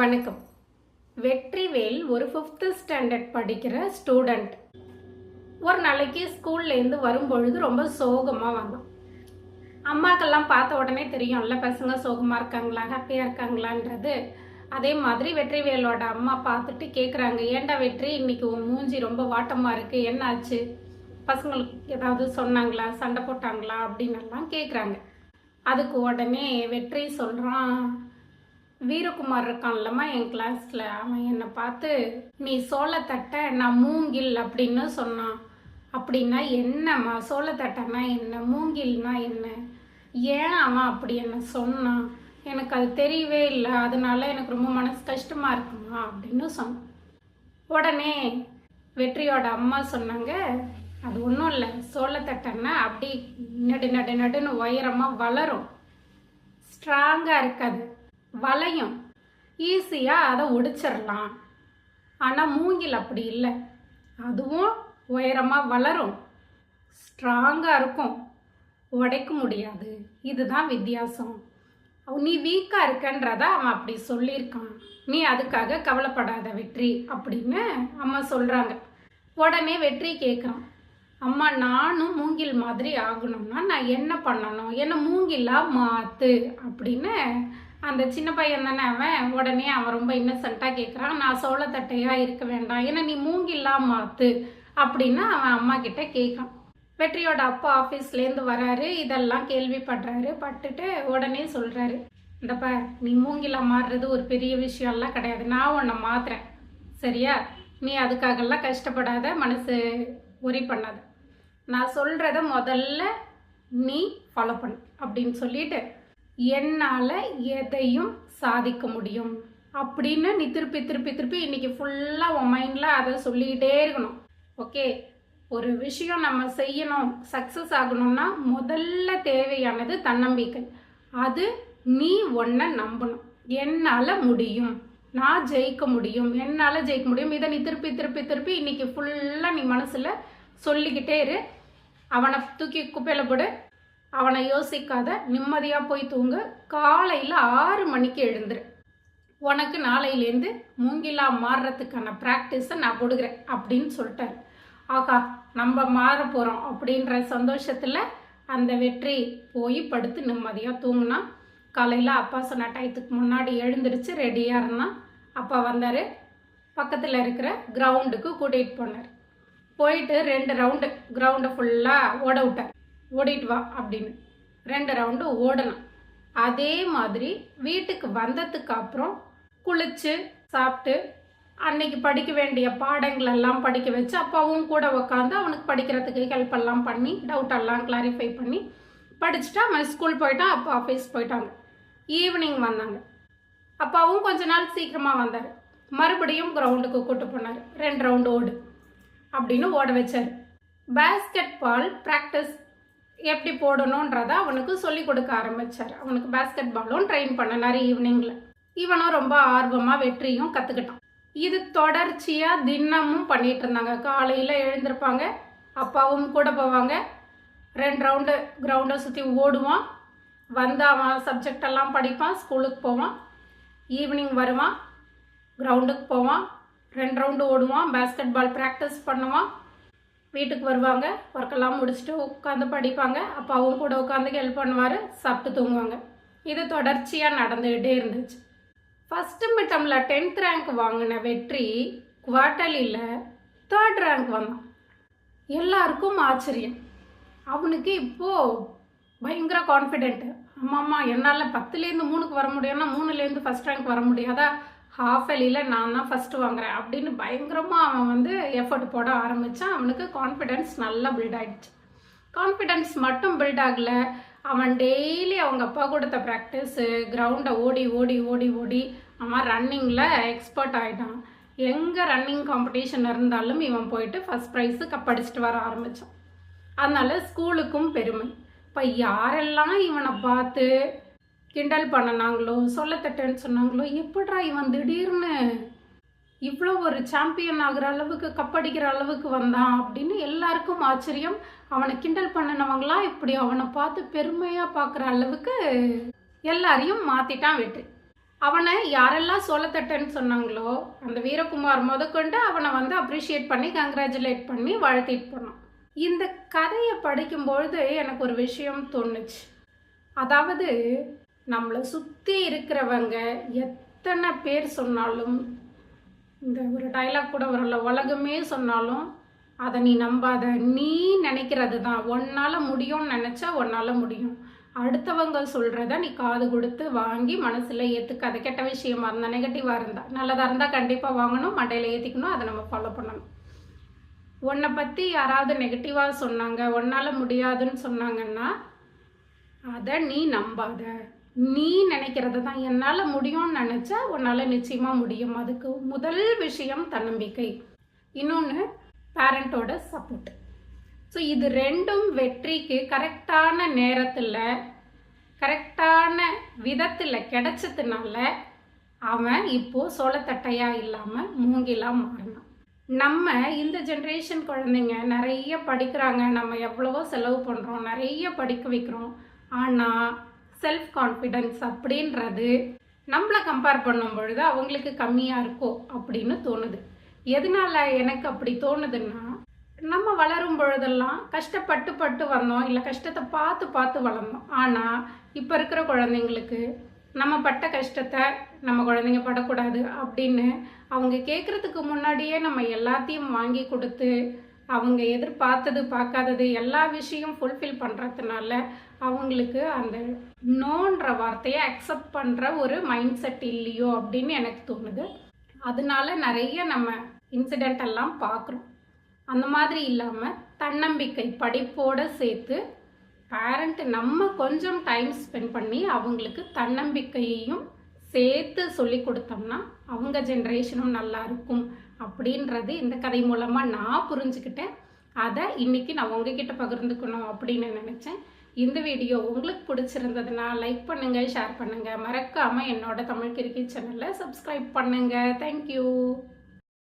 வணக்கம். வெற்றிவேல் ஒரு fifth standard படிக்கிற ஸ்டூடெண்ட் ஒரு நாளைக்கு ஸ்கூல்லேருந்து வரும்பொழுது ரொம்ப சோகமாக வந்தான். அம்மாக்கெல்லாம் பார்த்த உடனே தெரியும்ல பசங்க சோகமாக இருக்காங்களா ஹாப்பியாக இருக்காங்களான்றது. அதே மாதிரி வெற்றிவேலோட அம்மா பார்த்துட்டு கேட்குறாங்க ஏன்டா வெற்றி இன்னைக்கு உன் மூஞ்சி ரொம்ப வாட்டமாக இருக்குது என்னாச்சு? பசங்களுக்கு ஏதாவது சொன்னாங்களா சண்டை போட்டாங்களா? அப்படின்னு எல்லாம் கேட்குறாங்க அதுக்கு உடனே வெற்றி சொல்கிறான் வீரகுமார் இருக்கான்லம்மா என் கிளாஸில் அவன் என்னை பார்த்து நீ சோளத்தட்டை நான் மூங்கில் அப்படின்னு சொன்னான். அப்படின்னா என்னம்மா சோளத்தட்டைனா என்ன மூங்கில்னா என்ன? ஏன் அவன் அப்படி என்ன சொன்னான்? எனக்கு அது தெரியவே இல்லை. அதனால எனக்கு ரொம்ப மனசு கஷ்டமாக இருக்குமா? அப்படின்னு சொன்னான். உடனே வெற்றியோட அம்மா சொன்னாங்க அது ஒன்றும் இல்லை. சோளத்தட்டைன்னா அப்படி நடு நடு நடுன்னு உயரமாக வளரும். ஸ்ட்ராங்காக இருக்காது. வளையும். ஈஸியாக அதை ஒடிச்சிடலாம் ஆனால் மூங்கில் அப்படி இல்லை. அதுவும் உயரமாக வளரும். ஸ்ட்ராங்காக இருக்கும். உடைக்க முடியாது. இதுதான் வித்தியாசம். நீ வீக்காக இருக்கன்றத அவன் அப்படி சொல்லியிருக்கான். நீ அதுக்காக கவலைப்படாத வெற்றி அப்படின்னு அம்மா சொல்கிறாங்க உடனே வெற்றி கேட்குறான் அம்மா நானும் மூங்கில் மாதிரி ஆகணும்னா நான் என்ன பண்ணணும்? என்ன மூங்கிலாக மாற்று அப்படின்னு அந்த சின்ன பையன் தானே அவன்? உடனே அவன் ரொம்ப இன்னசென்ட்டாக கேட்குறான் நான் சோளத்தட்டையாக இருக்க வேண்டாம். ஏன்னா நீ மூங்கில்லா மாத்து அப்படின்னு அவன் அம்மா கிட்ட கேட்கான் வெற்றியோட அப்பா ஆஃபீஸ்லேருந்து வராரு. இதெல்லாம் கேள்விப்படுறாரு. பட்டுட்டு உடனே சொல்கிறாரு இந்தப்பா நீ மூங்கிலா மாறுறது ஒரு பெரிய விஷயம்லாம் கிடையாது. நான் உன்னை மாத்துறேன். சரியா? நீ அதுக்காகலாம் கஷ்டப்படாத. மனசு ஒரி பண்ணாத. நான் சொல்கிறத முதல்ல நீ ஃபாலோ பண்ணு அப்படின்னு சொல்லிட்டு என்னால் எதையும் சாதிக்க முடியும். அப்படின்னு நீ திருப்பி திருப்பி திருப்பி இன்னைக்கு ஃபுல்லாக உன் மைண்டில் அதை சொல்லிக்கிட்டே இருக்கணும். ஓகே ஒரு விஷயம் நம்ம செய்யணும் சக்ஸஸ் ஆகணும்னா முதல்ல தேவையானது தன்னம்பிக்கை. அது நீ ஒன்றை நம்பணும். என்னால் முடியும். நான் ஜெயிக்க முடியும். என்னால் ஜெயிக்க முடியும். இதை நீ திருப்பி திருப்பி திருப்பி இன்னைக்கு ஃபுல்லாக நீ மனசில் சொல்லிக்கிட்டே இரு. அவனை தூக்கி குப்பையில் போடு. அவனை யோசிக்காத நிம்மதியாக போய் தூங்கு. காலையில் ஆறு மணிக்கு எழுந்துரு. உனக்கு நாளையிலேருந்து மூங்கிலா மாறுறதுக்கான ப்ராக்டிஸை நான் கொடுக்குறேன் அப்படின்னு சொல்லிட்டாரு. ஆகா நம்ம மாற போகிறோம் அப்படின்ற சந்தோஷத்தில் அந்த வெற்றி போய் படுத்து நிம்மதியாக தூங்கினா. காலையில் அப்பா சொன்ன டயத்துக்கு முன்னாடி எழுந்திருச்சு ரெடியாக இருந்தான். அப்பா வந்தார். பக்கத்தில் இருக்கிற கிரவுண்டுக்கு கூட்டிகிட்டு போனார். போயிட்டு ரெண்டு ரவுண்டு கிரவுண்டை ஃபுல்லாக ஓட விட்டார். ஓடிட்டு வா அப்படின்னு. ரெண்டு ரவுண்டு ஓடணும். அதே மாதிரி வீட்டுக்கு வந்ததுக்கு அப்புறம் குளிச்சு சாப்பிட்டு அன்னைக்கு படிக்க வேண்டிய பாடங்கள் எல்லாம் படிக்க வச்சு அப்பாவும் கூட உட்காந்து அவனுக்கு படிக்கிறதுக்கு ஹெல்ப் எல்லாம் பண்ணி டவுட் எல்லாம் கிளாரிஃபை பண்ணி படிச்சுட்டு அவன் ஸ்கூல் போயிட்டான் அப்பா ஆஃபீஸ் போயிட்டாங்க. ஈவினிங் வந்தாங்க. அப்பாவும் கொஞ்ச நாள் சீக்கிரமாக வந்தார். மறுபடியும் கிரவுண்டுக்கு கூட்டு போனார். ரெண்டு ரவுண்டு ஓடு அப்படின்னு ஓட வச்சார். பேஸ்கெட் பால் ப்ராக்டிஸ் எப்படி போடணுன்றத அவனுக்கு சொல்லி கொடுக்க ஆரம்பிச்சார். அவனுக்கு பேஸ்கெட் பாலும் ட்ரெயின் பண்ணினார் ஈவினிங்கில் இவனும் ரொம்ப ஆர்வமாக வெற்றியும் கற்றுக்கிட்டான் இது தொடர்ச்சியாக தினமும் பண்ணிட்டு இருந்தாங்க. காலையில் எழுந்திருப்பாங்க அப்பாவும் கூட போவாங்க. ரெண்டு ரவுண்டு கிரவுண்டை சுற்றி ஓடுவான். வந்து அவன் சப்ஜெக்ட் எல்லாம் படிப்பான் ஸ்கூலுக்கு போவான். ஈவினிங் வருவான் கிரவுண்டுக்கு போவான். ரெண்டு ரவுண்டு ஓடுவான் பேஸ்கெட் பால் ப்ராக்டிஸ் பண்ணுவான். வீட்டுக்கு வருவாங்க. ஒர்க்கெல்லாம் முடிச்சுட்டு உட்காந்து படிப்பாங்க. அப்பாவும் கூட உட்காந்து ஹெல்ப் பண்ணுவார். சாப்பிட்டு தூங்குவாங்க. இது தொடர்ச்சியாக நடந்துக்கிட்டே இருந்துச்சு. ஃபஸ்ட்டு மிட்டமில் டென்த் ரேங்க் வாங்கின வெற்றி குவார்டலியில் தேர்ட் ரேங்க் வந்தான். எல்லாருக்கும் ஆச்சரியம். அவனுக்கு இப்போது பயங்கர கான்ஃபிடென்ட்டு ஆமாம்மா என்னால் பத்துலேருந்து மூணுக்கு வர முடியும்னா மூணுலேருந்து ஃபஸ்ட் ரேங்க் வர முடியாதா? ஹாஃப் அலியில் நான் தான் ஃபஸ்ட்டு வாங்குறேன். அப்படின்னு பயங்கரமாக அவன் வந்து எஃபர்ட் போட ஆரம்பித்தான் அவனுக்கு கான்ஃபிடென்ஸ் நல்லா பில்ட் ஆகிடுச்சு கான்ஃபிடென்ஸ் மட்டும் பில்ட் ஆகலை. அவன் டெய்லி அவங்க அப்பா கொடுத்த ப்ராக்டிஸு கிரவுண்டை ஓடி ஓடி ஓடி ஓடி அவன் ரன்னிங்கில் எக்ஸ்பர்ட் ஆகிட்டான் எங்கே ரன்னிங் காம்படிஷன் இருந்தாலும் இவன் போயிட்டு ஃபஸ்ட் ப்ரைஸு கப்படிச்சிட்டு வர ஆரம்பித்தான் அதனால் ஸ்கூலுக்கும் பெருமை. இப்போ யாரெல்லாம் இவனை பார்த்து கிண்டல் பண்ணினாங்களோ சொல்லத்தட்டேன்னு சொன்னாங்களோ எப்படா இவன் திடீர்னு இவ்வளோ ஒரு சாம்பியன் ஆகிற அளவுக்கு கப்படிக்கிற அளவுக்கு வந்தான் அப்படின்னு எல்லாருக்கும் ஆச்சரியம். அவனை கிண்டல் பண்ணினவங்களாம் இப்படி அவனை பார்த்து பெருமையாக பார்க்குற அளவுக்கு எல்லாரையும் மாற்றிட்டான் வெற்றி அவனை யாரெல்லாம் சோளத்தட்டைன்னு சொன்னாங்களோ அந்த வீரகுமார் முதற்கொண்டு அவனை வந்து அப்ரிஷியேட் பண்ணி கங்க்ராச்சுலேட் பண்ணி வாழ்த்திட்டு போனான். இந்த கதையை படிக்கும்பொழுது எனக்கு ஒரு விஷயம் தோணுச்சு. அதாவது நம்மளை சுற்றி இருக்கிறவங்க எத்தனை பேர் சொன்னாலும் இந்த ஒரு டைலாக் கூட வரல உலகமே சொன்னாலும் அதை நீ நம்பாத. நீ நினைக்கிறது தான் உன்னால் முடியும்னு நினச்சா உன்னால் முடியும். அடுத்தவங்க சொல்கிறத நீ காது கொடுத்து வாங்கி மனசில் ஏற்றுக்க அது கெட்ட விஷயமா இருந்தால் நெகட்டிவாக இருந்தால் நல்லதாக இருந்தால் கண்டிப்பாக வாங்கணும். மண்டையில் ஏற்றிக்கணும் அதை நம்ம ஃபாலோ பண்ணணும். உன்னை பற்றி யாராவது நெகட்டிவாக சொன்னாங்க உன்னால் முடியாதுன்னு சொன்னாங்கன்னா அதை நீ நம்பாத. நீ நினைக்கிறது தான் என்னால் முடியும்னு நினச்சா உன்னால் நிச்சயமாக முடியும். அதுக்கு முதல் விஷயம் தன்னம்பிக்கை. இன்னொன்று பேரண்ட்டோட சப்போர்ட் ஸோ இது ரெண்டும் வெற்றிக்கு கரெக்டான நேரத்தில் கரெக்டான விதத்தில் கிடைச்சதுனால அவன் இப்போது சோளத்தட்டையாக இல்லாமல் மூங்கிலாக மாறினான் நம்ம இந்த ஜென்ரேஷன் குழந்தைங்க நிறைய படிக்கிறாங்க. நம்ம எவ்வளவோ செலவு பண்ணுறோம் நிறைய படிக்க வைக்கிறோம். ஆனால் செல்ஃப் கான்ஃபிடென்ஸ் அப்படின்றது நம்மளை கம்பேர் பண்ணும் பொழுது அவங்களுக்கு கம்மியாக இருக்கோ அப்படின்னு தோணுது. எதனால எனக்கு அப்படி தோணுதுன்னா நம்ம வளரும் பொழுதெல்லாம் கஷ்டப்பட்டு பட்டு வந்தோம் இல்லை கஷ்டத்தை பார்த்து பார்த்து வளர்ந்தோம். ஆனால் இப்போ இருக்கிற குழந்தைங்களுக்கு நம்ம பட்ட கஷ்டத்தை நம்ம குழந்தைங்க படக்கூடாது அப்படின்னு அவங்க கேட்குறதுக்கு முன்னாடியே நம்ம எல்லாத்தையும் வாங்கி கொடுத்து அவங்க எதிர்பார்த்தது பார்க்காதது எல்லா விஷயம் ஃபுல்ஃபில் பண்ணுறதுனால அவங்களுக்கு அந்த நோன்ற வார்த்தையை அக்செப்ட் பண்ணுற ஒரு மைண்ட் செட் இல்லையோ அப்படின்னு எனக்கு தோணுது. அதனால நிறைய நம்ம இன்சிடெண்ட் எல்லாம் பார்க்குறோம். அந்த மாதிரி இல்லாமல் தன்னம்பிக்கை படிப்போடு சேர்த்து பேரண்ட் நம்ம கொஞ்சம் டைம் ஸ்பெண்ட் பண்ணி அவங்களுக்கு தன்னம்பிக்கையையும் சேர்த்து சொல்லி கொடுத்தோம்னா அவங்க ஜென்ரேஷனும் நல்லா இருக்கும். அப்படின்றது இந்த கதை மூலமாக நான் புரிஞ்சுக்கிட்டேன். அதை இன்னைக்கு நான் உங்ககிட்ட பகிர்ந்துக்கணும் அப்படின்னு நினச்சேன். இந்த வீடியோ உங்களுக்கு பிடிச்சிருந்ததுன்னா லைக் பண்ணுங்கள் ஷேர் பண்ணுங்கள் மறக்காமல் என்னோட தமிழ் கிரிக்கெட் சேனலை சப்ஸ்கிரைப் பண்ணுங்கள் தேங்க்யூ